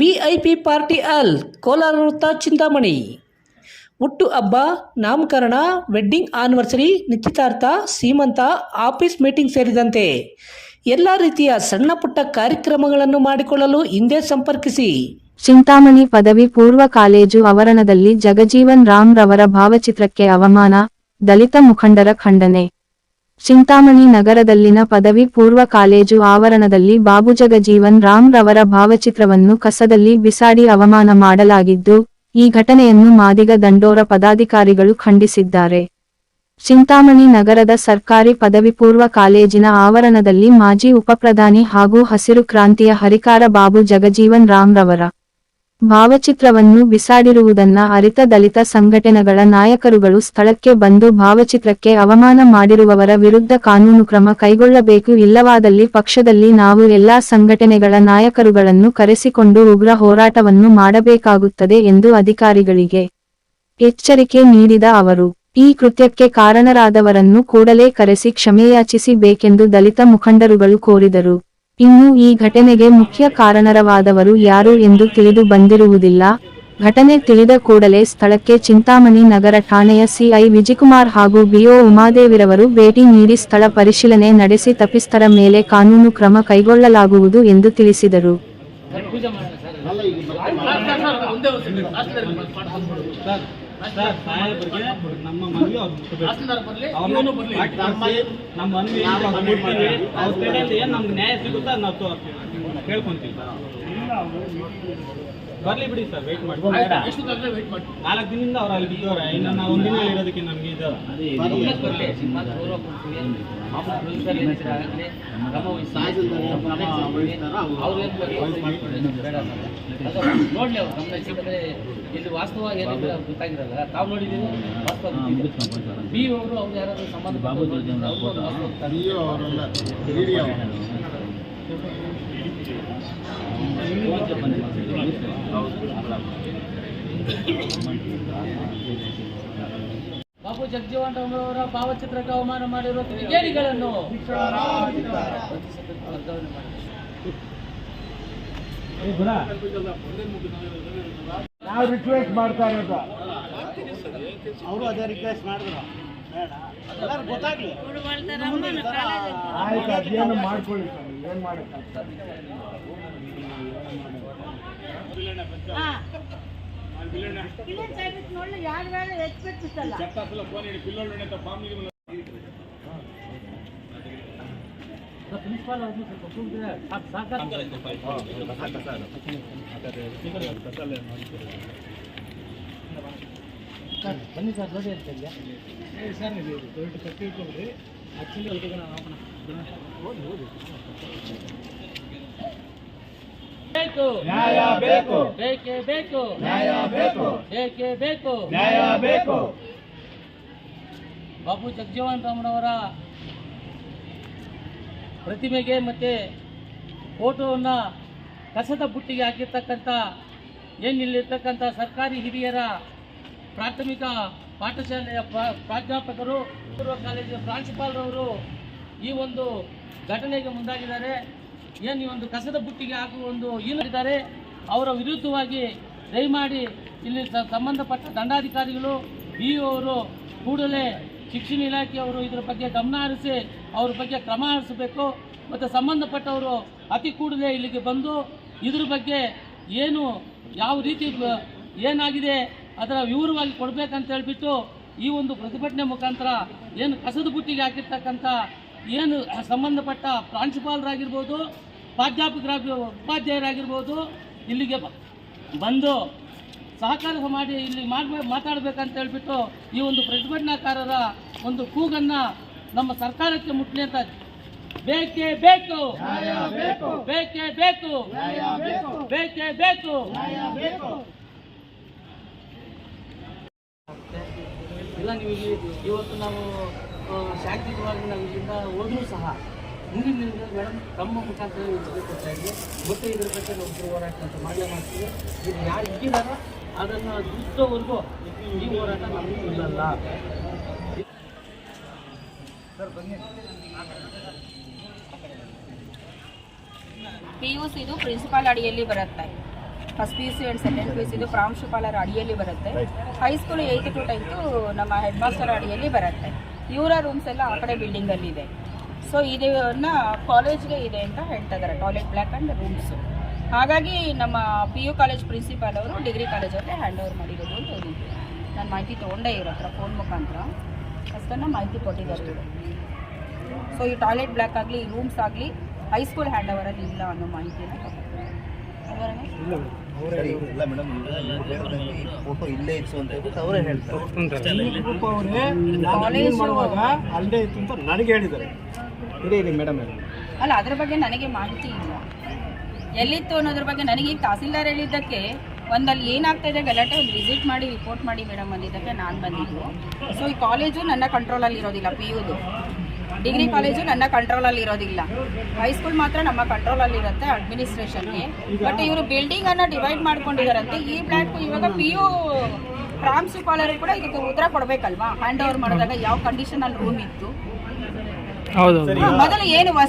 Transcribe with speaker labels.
Speaker 1: VIP party ಅಲ್ ಕೋಲಾರ ವೃತ್ತ ಚಿಂತಾಮಣಿ. ಹುಟ್ಟು ಹಬ್ಬ, ನಾಮಕರಣ ವೆಡ್ಡಿಂಗ್ ಆನಿವರ್ಸರಿ ನಿಶ್ಚಿತಾರ್ಥ, ಸೀಮಂತ ಆಫೀಸ್ ಮೀಟಿಂಗ್ ಸೇರಿದಂತೆ ಎಲ್ಲ ರೀತಿಯ ಸಣ್ಣ ಪುಟ್ಟ ಕಾರ್ಯಕ್ರಮಗಳನ್ನು ಮಾಡಿಕೊಳ್ಳಲು ಹಿಂದೆ ಸಂಪರ್ಕಿಸಿ.
Speaker 2: ಚಿಂತಾಮಣಿ ಪದವಿ ಪೂರ್ವ ಕಾಲೇಜು ಆವರಣದಲ್ಲಿ ಜಗಜೀವನ್ ರಾಮ್ ರವರ ಭಾವಚಿತ್ರಕ್ಕೆ ಅವಮಾನ, ದಲಿತ ಮುಖಂಡರ ಖಂಡನೆ. ಚಿಂತಾಮಣಿ ನಗರದಲ್ಲಿನ ಪದವಿ ಪೂರ್ವ ಕಾಲೇಜು ಆವರಣದಲ್ಲಿ ಬಾಬು ಜಗಜೀವನ್ ರಾಮ್ ರವರ ಭಾವಚಿತ್ರವನ್ನು ಕಸದಲ್ಲಿ ಬಿಸಾಡಿ ಅವಮಾನ ಮಾಡಲಾಗಿದ್ದು, ಈ ಘಟನೆಯನ್ನು ಮಾದಿಗ ದಂಡೋರ ಪದಾಧಿಕಾರಿಗಳು ಖಂಡಿಸಿದ್ದಾರೆ. ಚಿಂತಾಮಣಿ ನಗರದ ಸರ್ಕಾರಿ ಪದವಿ ಪೂರ್ವ ಕಾಲೇಜಿನ ಆವರಣದಲ್ಲಿ ಮಾಜಿ ಉಪಪ್ರಧಾನಿ ಹಾಗೂ ಹಸಿರು ಕ್ರಾಂತಿಯ ಹರಿಕಾರ ಬಾಬು ಜಗಜೀವನ್ ರಾಮ್ ರವರ ಭಾವಚಿತ್ರವನ್ನು ಬಿಸಾಡಿರುವುದನ್ನ ಅರಿತ ದಲಿತ ಸಂಘಟನೆಗಳ ನಾಯಕರುಗಳು ಸ್ಥಳಕ್ಕೆ ಬಂದು ಭಾವಚಿತ್ರಕ್ಕೆ ಅವಮಾನ ಮಾಡಿರುವವರ ವಿರುದ್ಧ ಕಾನೂನು ಕ್ರಮ ಕೈಗೊಳ್ಳಬೇಕು ಇಲ್ಲವಾದಲ್ಲಿ ಪಕ್ಷದಲ್ಲಿ ನಾವು ಎಲ್ಲಾ ಸಂಘಟನೆಗಳ ನಾಯಕರುಗಳನ್ನು ಕರೆಸಿಕೊಂಡು ಉಗ್ರ ಹೋರಾಟವನ್ನು ಮಾಡಬೇಕಾಗುತ್ತದೆ ಎಂದು ಅಧಿಕಾರಿಗಳಿಗೆ ಎಚ್ಚರಿಕೆ ನೀಡಿದ ಅವರು. ಈ ಕೃತ್ಯಕ್ಕೆ ಕಾರಣರಾದವರನ್ನು ಕೂಡಲೇ ಕರೆಸಿ ಕ್ಷಮೆಯಾಚಿಸಿ ಬೇಕೆಂದು ದಲಿತ ಮುಖಂಡರುಗಳು ಕೋರಿದರು. ಇನ್ನು ಈ ಘಟನೆಗೆ ಮುಖ್ಯ ಕಾರಣರವಾದವರು ಯಾರು ಎಂದು ತಿಳಿದು ಬಂದಿರುವುದಿಲ್ಲ. ಘಟನೆ ತಿಳಿದ ಕೂಡಲೇ ಸ್ಥಳಕ್ಕೆ ಚಿಂತಾಮಣಿ ನಗರ ಠಾಣೆಯ ಸಿಐ ವಿಜಯಕುಮಾರ್ ಹಾಗೂ ಬಿಒ ಉಮಾದೇವಿರವರು ಭೇಟಿ ನೀಡಿ ಸ್ಥಳ ಪರಿಶೀಲನೆ ನಡೆಸಿ ತಪ್ಪಿಸ್ಥರ ಮೇಲೆ ಕಾನೂನು ಕ್ರಮ ಕೈಗೊಳ್ಳಲಾಗುವುದು ಎಂದು ತಿಳಿಸಿದರು.
Speaker 3: ನಮ್ಮ ಮನವಿ ನಮ್ಮ ಮನವಿ ಅವ್ರು ಏನು ನಮ್ಗೆ ನ್ಯಾಯ ಸಿಗುತ್ತಾ ನಾವು ತೋ- ಕೇಳ್ಕೊಂತೀವಿ. ಬರ್ಲಿ ಬಿಡಿ ಸರ್ ವೇಟ್ ಮಾಡಿ. ನಾಲ್ಕು ದಿನದಿಂದ ಅವ್ರು ಅಲ್ಲಿ ಬಿದ್ದವ್ರೆ. ಇನ್ನು ನಾವು ಒಂದಿನ ಇರೋದಕ್ಕೆ ನಮ್ಗೆ ಇದು.
Speaker 4: ನೋಡ್ಲಿ ಅವ್ರು. ಇಲ್ಲಿ ವಾಸ್ತವ ಏನಿದೆ ಅವ್ರು ಗೊತ್ತಾಗಿರಲ್ಲ ತಾವು ವಾಸ್ತವ ಬಿ ಅವರು ಅವ್ರು ಯಾರಾದ್ರೂ ಸಂಬಂಧ ಬಾಬು ಜಗಜೀವನ್ ರಾಮ್ ಅವರ ಭಾವಚಿತ್ರಕ್ಕೆ ಅವಮಾನ ಮಾಡಿರುವ ಮಾಡಿ
Speaker 5: ನಾವು ರಿಕ್ವೆಸ್ಟ್ ಮಾಡ್ತಾ ಇರೋದು.
Speaker 3: ಅವರು ಅದೇ ರಿಕ್ವೆಸ್ಟ್ ಮಾಡಿದ್ರು. ಬೇಡ. ಎಲ್ಲರೂ ಗೊತ್ತಾಗ್ಲಿ.
Speaker 5: ಆಯ್ತು ಅದೇನು ಮಾಡ್ಕೊಳ್ಳಿ ಸರ್ ಏನು
Speaker 4: ಪ್ರಿನ್ಸಿಪಾಲ್ ಕೂಗಿದ್ರೆ ಸಾಕು. ಬನ್ನಿ ಸರ್ ನೋಡಿ ಅಂತ ಇದೆಯಾ ಬೇಕು.
Speaker 5: ನ್ಯಾಯ ಬೇಕು.
Speaker 4: ಬೇಕೇ ಬೇಕು.
Speaker 5: ನ್ಯಾಯ ಬೇಕು.
Speaker 4: ಬೇಕೇ ಬೇಕು.
Speaker 5: ನ್ಯಾಯ ಬೇಕು.
Speaker 4: ಬಾಬು ಜಗಜೀವನ್ ರಾಮನವರ ಪ್ರತಿಮೆಗೆ ಮತ್ತೆ ಫೋಟೋವನ್ನು ಕಸದ ಬುಟ್ಟಿಗೆ ಹಾಕಿರ್ತಕ್ಕಂಥ ಏನಿಲ್ಲಿರ್ತಕ್ಕಂಥ ಸರ್ಕಾರಿ ಹಿರಿಯರ ಪ್ರಾಥಮಿಕ ಪಾಠಶಾಲೆಯ ಪ್ರಾಧ್ಯಾಪಕರು, ಪೂರ್ವ ಕಾಲೇಜಿನ ಪ್ರಾಂಶುಪಾಲರವರು ಈ ಒಂದು ಘಟನೆಗೆ ಮುಂದಾಗಿದ್ದಾರೆ. ಏನು ಈ ಒಂದು ಕಸದ ಬುಟ್ಟಿಗೆ ಹಾಕುವ ಒಂದು ಇದ್ದಾರೆ ಅವರ ವಿರುದ್ಧವಾಗಿ ದಯಮಾಡಿ ಇಲ್ಲಿ ಸಂಬಂಧಪಟ್ಟ ದಂಡಾಧಿಕಾರಿಗಳು ಈ ಅವರು ಕೂಡಲೇ ಶಿಕ್ಷಣ ಇಲಾಖೆಯವರು ಇದರ ಬಗ್ಗೆ ಗಮನ ಹರಿಸಿ ಅವ್ರ ಬಗ್ಗೆ ಕ್ರಮ ಹರಿಸಬೇಕು. ಮತ್ತು ಸಂಬಂಧಪಟ್ಟವರು ಅತಿ ಕೂಡಲೇ ಇಲ್ಲಿಗೆ ಬಂದು ಇದ್ರ ಬಗ್ಗೆ ಏನು, ಯಾವ ರೀತಿ ಏನಾಗಿದೆ ಅದರ ವಿವರವಾಗಿ ಕೊಡಬೇಕಂತ ಹೇಳ್ಬಿಟ್ಟು ಈ ಒಂದು ಪ್ರತಿಭಟನೆ ಮುಖಾಂತರ ಏನು ಕಸದ ಬುಟ್ಟಿಗೆ ಹಾಕಿರ್ತಕ್ಕಂಥ ಏನು ಸಂಬಂಧಪಟ್ಟ ಪ್ರಾಂಶುಪಾಲರಾಗಿರ್ಬೋದು ಪ್ರಾಧ್ಯಾಪಕರಾಗಿ ಉಪಾಧ್ಯಾಯರಾಗಿರ್ಬೋದು ಇಲ್ಲಿಗೆ ಬಂದು ಸಹಕಾರ ಮಾಡಿ ಇಲ್ಲಿ ಮಾಡಬೇಕು ಮಾತಾಡಬೇಕಂತ ಹೇಳ್ಬಿಟ್ಟು ಈ ಒಂದು ಪ್ರತಿಭಟನಾಕಾರರ ಒಂದು ಕೂಗನ್ನು ನಮ್ಮ ಸರ್ಕಾರಕ್ಕೆ ಮುಟ್ಲಿ ಅಂತ ಬೇಕೇ ಬೇಕು. ಬೇಕೇ. ಬೇಕು ಬೇಕೇ. ಬೇಕು. ಇಲ್ಲ ನೀವು ಇಲ್ಲಿ ಇವತ್ತು ನಾವು ಶಾಂತಿ ಶಾಂತಿಯುತವಾಗಿ ನಾವು ಇಲ್ಲಿಂದ ಹೋದರೂ ಸಹ ಮುಂದಿನ ದಿನದಲ್ಲಿ ಮೇಡಮ್ ತಮ್ಮ ಮುಖಾಂತರ ಕೊಡ್ತಾ ಇದ್ವಿ. ಮತ್ತೆ ಇದ್ರ ಬಗ್ಗೆ ನಾವು ಹೋರಾಟ ಅಂತ ಮಾಡಲೇ ಮಾಡ್ತೀವಿ. ಇದು ಯಾರು ಇಟ್ಟಿದಾರೋ ಅದನ್ನು ದುಷ್ಟವರೆಗೂ ಈ ಹೋರಾಟ ನಮಗೆ ಇಲ್ಲಲ್ಲ.
Speaker 6: ಪಿ ಯು ಸಿದು ಪ್ರಿನ್ಸಿಪಾಲ್ ಅಡಿಯಲ್ಲಿ ಬರುತ್ತೆ.
Speaker 7: First P U C and second P U ಸಿದು ಪ್ರಾಂಶುಪಾಲರ ಅಡಿಯಲ್ಲಿ ಬರುತ್ತೆ. High school eighth to tenth ನಮ್ಮ ಹೆಡ್ ಮಾಸ್ಟರ್ ಅಡಿಯಲ್ಲಿ ಬರುತ್ತೆ. ಇವರ ರೂಮ್ಸ್ ಎಲ್ಲ ಆ ಕಡೆ ಬಿಲ್ಡಿಂಗಲ್ಲಿ ಇದೆ ಸೊ ಇದನ್ನ ಕಾಲೇಜ್ಗೆ ಇದೆ ಅಂತ ಹೇಳ್ತಾ ಇದ್ದಾರೆ ಟಾಯ್ಲೆಟ್ ಬ್ಲ್ಯಾಕ್ ಆ್ಯಂಡ್ ರೂಮ್ಸು ಹಾಗಾಗಿ ನಮ್ಮ ಪಿ ಯು ಕಾಲೇಜ್ ಪ್ರಿನ್ಸಿಪಾಲ್ ಅವರು ಡಿಗ್ರಿ ಕಾಲೇಜವ್ರಿಗೆ ಹ್ಯಾಂಡ್ ಓವರ್ ಮಾಡಿರೋದು ಅಂತ ನಾನು ಮಾಹಿತಿ ತೊಗೊಂಡೇ ಇರೋ ಹತ್ರ ಫೋನ್ ಮುಖಾಂತರ. ಅಷ್ಟನ್ನು ಮಾಹಿತಿ ಕೊಟ್ಟಿದ್ದಾರೆ ಸೊ ಈ ಟಾಯ್ಲೆಟ್ ಬ್ಲ್ಯಾಕ್ ಆಗಲಿ ರೂಮ್ಸ್ ಆಗಲಿ ಹೈಸ್ಕೂಲ್ ಹ್ಯಾಂಡ್ ಓವರಲ್ಲಿ ಇಲ್ಲ ಅನ್ನೋ ಮಾಹಿತಿನ ಕೊಟ್ಟಿದ್ದಾರೆ ಅಲ್ವಾ ರಮೇಶ್?
Speaker 8: ಇಲ್ಲ ಮೇಡಮ್ ಫೋಟೋ ಇಲ್ಲೇ ಇತ್ತು ಅಂತ ಹೇಳ್ಬಿಟ್ಟು ಅವರೇ ಹೇಳ್ತಾರೆ.
Speaker 5: ಗ್ರೂಪ್ ಅವರೇ
Speaker 7: ಕಾಲೇಜು-
Speaker 5: ಮಾಡುವಾಗ ಅಲ್ಲೇ ಇತ್ತು ಅಂತ ನನಗೆ ಹೇಳಿದ್ದಾರೆ. ಇದೇ ಇದೆ ಮೇಡಮ್
Speaker 7: ಅಲ್ಲ ಅದ್ರ ಬಗ್ಗೆ ನನಗೆ ಮಾಹಿತಿ ಇಲ್ಲ. ಎಲ್ಲಿತ್ತು ಅನ್ನೋದ್ರ ಬಗ್ಗೆ ನನಗೆ ಈಗ ತಹಸೀಲ್ದಾರ್ ಹೇಳಿದ್ದಕ್ಕೆ ಒಂದಲ್ಲಿ ಏನಾಗ್ತಾ ಇದೆ ಗಲಾಟೆ ಒಂದು ವಿಸಿಟ್ ಮಾಡಿ ರಿಪೋರ್ಟ್ ಮಾಡಿ ಮೇಡಮ್ ಅಂದಿದ್ದಕ್ಕೆ ನಾನು ಬಂದಿದ್ದು. ಸೊ ಈ ಕಾಲೇಜು ನನ್ನ ಕಂಟ್ರೋಲಲ್ಲಿ ಇರೋದಿಲ್ಲ ಪಿ ಯುದು ಡಿಗ್ರಿ ಕಾಲೇಜು ನನ್ನ ಕಂಟ್ರೋಲಲ್ಲಿ ಇರೋದಿಲ್ಲ. ಹೈಸ್ಕೂಲ್ ಮಾತ್ರ ನಮ್ಮ ಕಂಟ್ರೋಲಲ್ಲಿ ಇರುತ್ತೆ ಅಡ್ಮಿನಿಸ್ಟ್ರೇಷನ್ಗೆ ಬಟ್ ಇವರು ಬಿಲ್ಡಿಂಗ್ ಅನ್ನ ಡಿವೈಡ್ ಮಾಡ್ಕೊಂಡಿದಾರಂತೆ. ಈ ಪ್ಲಾಟ್ ಇವಾಗ ಪಿ ಯು ಪ್ರಾಂಶುಪಾಲರು ಕೂಡ ಇದಕ್ಕೆ ಉತ್ತರ ಕೊಡ್ಬೇಕಲ್ವಾ? ಹ್ಯಾಂಡ್ ಓವರ್ ಮಾಡಿದಾಗ ಯಾವ ಕಂಡೀಷನ್ ಅಲ್ಲಿ ರೂಮ್ ಇತ್ತು? ಮೊದಲು ಏನು ವಸ್ತು